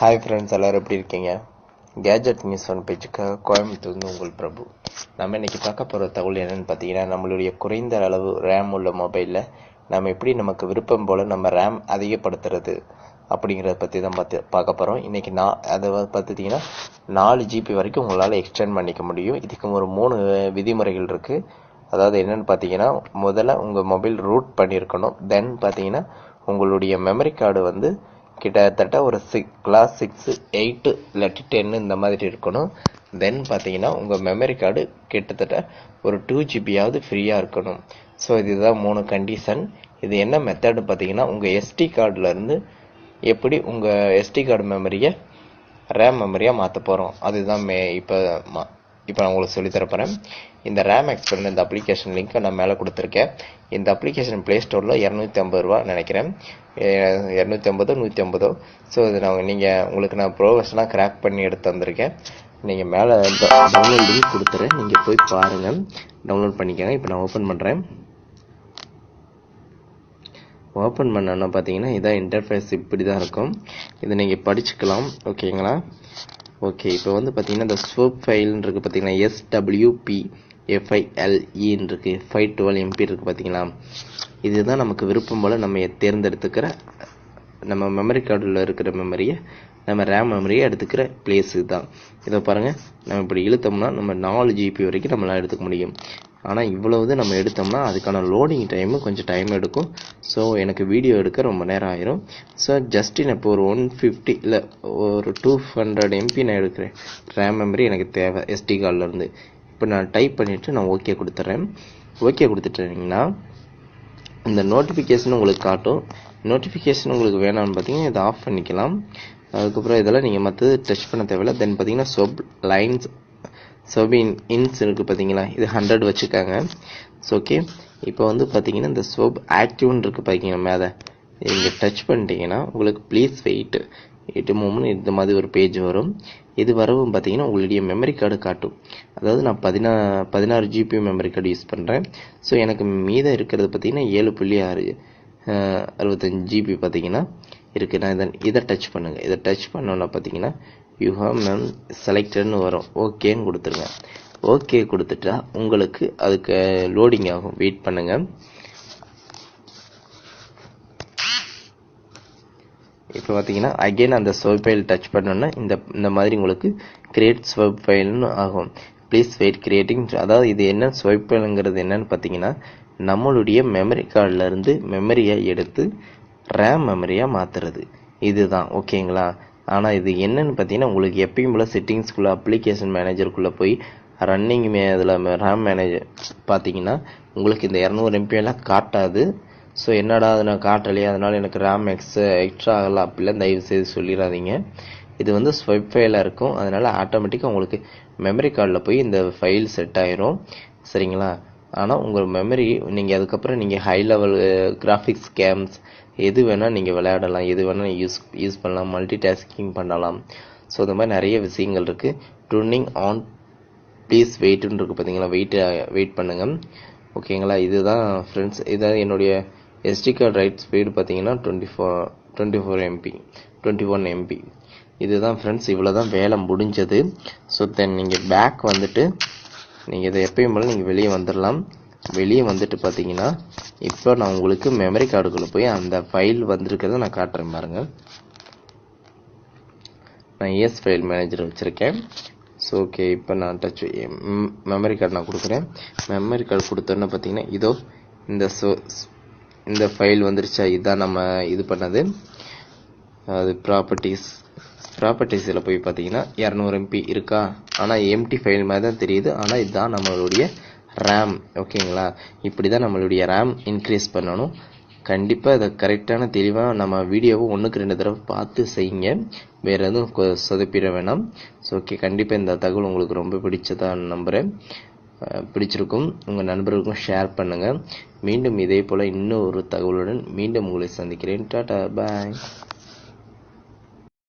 Hi friends எல்லோரும் எப்படி இருக்கீங்க? கேஜெட் நியூஸ் ஒன் பேஜுக்காக கோயம்புத்தூர்ந்து உங்கள் பிரபு. நம்ம இன்னைக்கு பார்க்க போகிற தகவல் என்னென்னு பார்த்தீங்கன்னா நம்மளுடைய குறைந்த அளவு ரேம் உள்ள மொபைலில் நம்ம எப்படி நமக்கு விருப்பம் போல் நம்ம ரேம் அதிகப்படுத்துறது அப்படிங்கிறத பற்றி தான் பார்த்து பார்க்க போகிறோம் இன்றைக்கி நான் அதை பார்த்துட்டிங்கன்னா நாலு ஜிபி வரைக்கும் உங்களால் எக்ஸ்டெண்ட் பண்ணிக்க முடியும். இதுக்கு ஒரு மூணு விதிமுறைகள் இருக்குது அதாவது என்னென்னு பார்த்தீங்கன்னா முதல்ல உங்கள் மொபைல் ரூட் பண்ணியிருக்கணும் தென் பார்த்தீங்கன்னா உங்களுடைய மெமரி கார்டு வந்து கிட்டத்தட்ட ஒரு சிக் கிளாஸ் சிக்ஸு எயிட்டு இல்லாட்டி டென்னு இந்த மாதிரி இருக்கணும். தென் பார்த்தீங்கன்னா உங்கள் மெமரி கார்டு கிட்டத்தட்ட ஒரு டூ ஜிபியாவது ஃப்ரீயாக இருக்கணும். ஸோ இதுதான் மூணு கண்டிஷன் இது என்ன மெத்தடு பார்த்தீங்கன்னா உங்கள் எஸ்டி கார்டுலேருந்து எப்படி உங்கள் எஸ்டி கார்டு மெமரியை ரேம் மெமரியாக மாற்ற போகிறோம் அதுதான் மே இப்போ மா இப்போ நான் உங்களுக்கு சொல்லித் தரப்போகிறேன் இந்த ரேம் எக்ஸ்பெண்ட் இந்த அப்ளிகேஷன் லிங்க்கை நான் மேலே கொடுத்துருக்கேன். இந்த அப்ளிகேஷன் ப்ளே ஸ்டோரில் இரநூத்தி ஐம்பது ரூபா நினைக்கிறேன். இரநூத்தி ஐம்பதோ நூற்றி ஐம்பதோ? ஸோ இது நான் நீங்கள் உங்களுக்கு நான் ப்ரோவர்ஸ்லாம் கிராக் பண்ணி எடுத்து வந்திருக்கேன் நீங்கள் மேலே டவுன்லோட் லிங்க் கொடுத்துறேன். நீங்கள் போய் பாருங்கள் டவுன்லோட் பண்ணிக்கோங்க. இப்போ நான் ஓப்பன் பண்ணுறேன் ஓப்பன் பண்ணோன்னா பார்த்தீங்கன்னா இதான் இன்டர்ஃபேஸ் இப்படி தான் இருக்கும். இதை நீங்கள் படிச்சுக்கலாம். ஓகேங்களா ஓகே இப்போ வந்து பார்த்தீங்கன்னா இந்த ஸ்வப் ஃபைல்னு இருக்குது பார்த்தீங்கன்னா எஸ்டபிள்யூபி எஃப்ஐஎல்இன்னு இருக்குது ஃபைவ் டுவெல் எம்பி இருக்குது பார்த்தீங்களா இதுதான் நமக்கு விருப்பம் போல் நம்ம தேர்ந்தெடுத்துக்கிற நம்ம மெமரி கார்டில் இருக்கிற மெமரியை நம்ம ரேம் மெமரியை எடுத்துக்கிற பிளேஸ் தான் இதை பாருங்கள் நம்ம இப்படி இழுத்தோம்னா நம்ம நாலு ஜிபி வரைக்கும் நம்மளால் எடுத்துக்க முடியும். ஆனால் இவ்வளவு நம்ம எடுத்தோம்னா அதுக்கான லோடிங் டைமு கொஞ்சம் டைம் எடுக்கும். ஸோ எனக்கு வீடியோ எடுக்க ரொம்ப நேரம் ஆயிரும். ஸோ ஜஸ்ட் நான் இப்போ ஒரு ஒன் ஃபிஃப்டி இல்லை ஒரு டூ ஹண்ட்ரட் எம்பி நான் எடுக்கிறேன். ரேம் மெமரி எனக்கு தேவை எஸ்டி கார்டிலேருந்து இப்போ நான் டைப் பண்ணிவிட்டு நான் ஓகே கொடுத்துட்றேன் ஓகே கொடுத்துட்டீங்கன்னா இந்த நோட்டிஃபிகேஷன் உங்களுக்கு காட்டும். நோட்டிஃபிகேஷன் உங்களுக்கு வேணாம்னு பார்த்தீங்கன்னா இதை ஆஃப் பண்ணிக்கலாம். அதுக்கப்புறம் இதெல்லாம் நீங்கள் மற்றது டச் பண்ண தேவையில்ல. தென் பார்த்தீங்கன்னா சொப் லைன்ஸ் சொப் இன்ஸ் இருக்குது பார்த்தீங்களா இது ஹண்ட்ரட் வச்சுக்காங்க ஸோ ஓகே இப்போ வந்து பார்த்தீங்கன்னா இந்த சொப் ஆக்டிவ்னு இருக்குது பார்த்தீங்கன்னா மேலே. இங்கே டச் பண்ணிட்டீங்கன்னா உங்களுக்கு ப்ளீஸ் வெயிட் எட்டு மூணு இந்த மாதிரி ஒரு பேஜ் வரும். இது வரவும் பார்த்தீங்கன்னா உங்களுடைய மெமரி கார்டு காட்டும். அதாவது நான் பதினா பதினாறு ஜிபி மெமரி கார்டு யூஸ் பண்ணுறேன் ஸோ எனக்கு மீதம் இருக்கிறது பார்த்தீங்கன்னா ஏழு புள்ளி ஆறு அறுபத்தஞ்சு ஜிபி பார்த்தீங்கன்னா இருக்குது நான் இதை இதை டச் பண்ணுங்கள் இதை டச் பண்ணோன்னா பார்த்தீங்கன்னா யூ ஹவ் மேம் செலக்டட்னு வரும். ஓகேன்னு கொடுத்துருங்க. ஓகே கொடுத்துட்டா உங்களுக்கு அதுக்கு லோடிங் ஆகும். வெயிட் பண்ணுங்கள் இப்போ பார்த்தீங்கன்னா அகெயின் அந்த ஸ்வெப் ஃபைல் டச் பண்ணோன்னா இந்த இந்த மாதிரி உங்களுக்கு கிரியேட் ஸ்வெப் ஃபைல்னு ஆகும். ப்ளீஸ் வெயிட் கிரியேட்டிங் அதாவது இது என்ன ஸ்வைப் ஃபைலுங்கிறது என்னன்னு பார்த்தீங்கன்னா நம்மளுடைய மெமரி கார்டிலேருந்து மெமரியை எடுத்து ரேம் மெமரியாக மாற்றுறது இதுதான். ஓகேங்களா ஆனால் இது என்னன்னு பார்த்தீங்கன்னா உங்களுக்கு எப்பயும் போல் செட்டிங்ஸ்குள்ளே அப்ளிகேஷன் மேனேஜருக்குள்ளே போய் ரன்னிங் மே இதில் ரேம் மேனேஜர் பார்த்தீங்கன்னா உங்களுக்கு இந்த இரநூறு எம்பியெல்லாம் காட்டாது. ஸோ என்னடா அது நான் காட்டலையே? அதனால் எனக்கு ரேம் எக்ஸ் எக்ஸ்ட்ரா ஆகலாம் அப்படிலாம் தயவு செய்து சொல்லிடாதீங்க இது வந்து ஸ்வெப் ஃபைலாக இருக்கும். அதனால் ஆட்டோமேட்டிக்காக உங்களுக்கு மெமரி கார்டில் போய் இந்த ஃபைல் செட் ஆயிரும். சரிங்களா? ஆனால் உங்கள் மெமரி நீங்கள் அதுக்கப்புறம் நீங்கள் ஹை லெவல் கிராஃபிக்ஸ் கேம்ஸ் எது வேணால் நீங்கள் விளையாடலாம். எது வேணால் யூஸ் யூஸ் பண்ணலாம். மல்டி டாஸ்கிங் பண்ணலாம். ஸோ இந்த மாதிரி நிறைய விஷயங்கள் இருக்குது ட்ரின்னிங் ஆன் ப்ளீஸ் வெயிட்டுன்னு இருக்குது பார்த்தீங்களா வெயிட் வெயிட் பண்ணுங்கள் ஓகேங்களா இதுதான் ஃப்ரெண்ட்ஸ் இதான் என்னுடைய எஸ்டி கார்டு ரைட் ஸ்பீடு பார்த்தீங்கன்னா twenty four twenty four MB twenty one MB இதுதான் ஃப்ரெண்ட்ஸ் இவ்வளோ தான் வேலை முடிஞ்சது. ஸோ தென் நீங்கள் பேக் வந்துட்டு நீங்கள் இதை எப்பயும் போல் நீங்கள் வெளியே வந்துடலாம் வெளியே வந்துட்டு பார்த்தீங்கன்னா இப்போ நான் உங்களுக்கு மெமரி கார்டுக்குள்ளே போய் அந்த ஃபைல் வந்திருக்கிறத நான் காட்டுறேன் பாருங்கள் நான் எஸ் ஃபைல் மேனேஜர் வச்சுருக்கேன். ஸோ ஓகே இப்போ நான் டச் மெமரி கார்டு நான் கொடுக்குறேன். மெமரி கார்டு கொடுத்தோன்னே பார்த்தீங்கன்னா இதோ இந்த இந்த ஃபைல் வந்துருச்சா? இதுதான் நம்ம இது பண்ணது. அது ப்ராப்பர்ட்டிஸ் ப்ராப்பர்ட்டிஸில் போய் பார்த்தீங்கன்னா இரநூறு எம்பி இருக்கா? ஆனால் எம்டி ஃபைல் மாதிரி தான் தெரியுது. ஆனால் இதுதான் நம்மளுடைய ரேம் ஓகேங்களா இப்படி தான் நம்மளுடைய ரேம் இன்க்ரீஸ் பண்ணணும். கண்டிப்பாக இதை கரெக்டான தெளிவாக நம்ம வீடியோவை ஒன்றுக்கு ரெண்டு தடவை பார்த்து செய்யுங்க. வேறு எதுவும் சொதப்பிட வேணாம். ஸோ ஓகே கண்டிப்பாக இந்த தகவல் உங்களுக்கு ரொம்ப பிடிச்சதா நம்புகிறேன் பிடிச்சிருக்கும். உங்கள் நண்பர்களுக்கும் ஷேர் பண்ணுங்கள் மீண்டும் இதே போல் இன்னும் ஒரு தகவலுடன் மீண்டும் உங்களை சந்திக்கிறேன். டாடா பாய்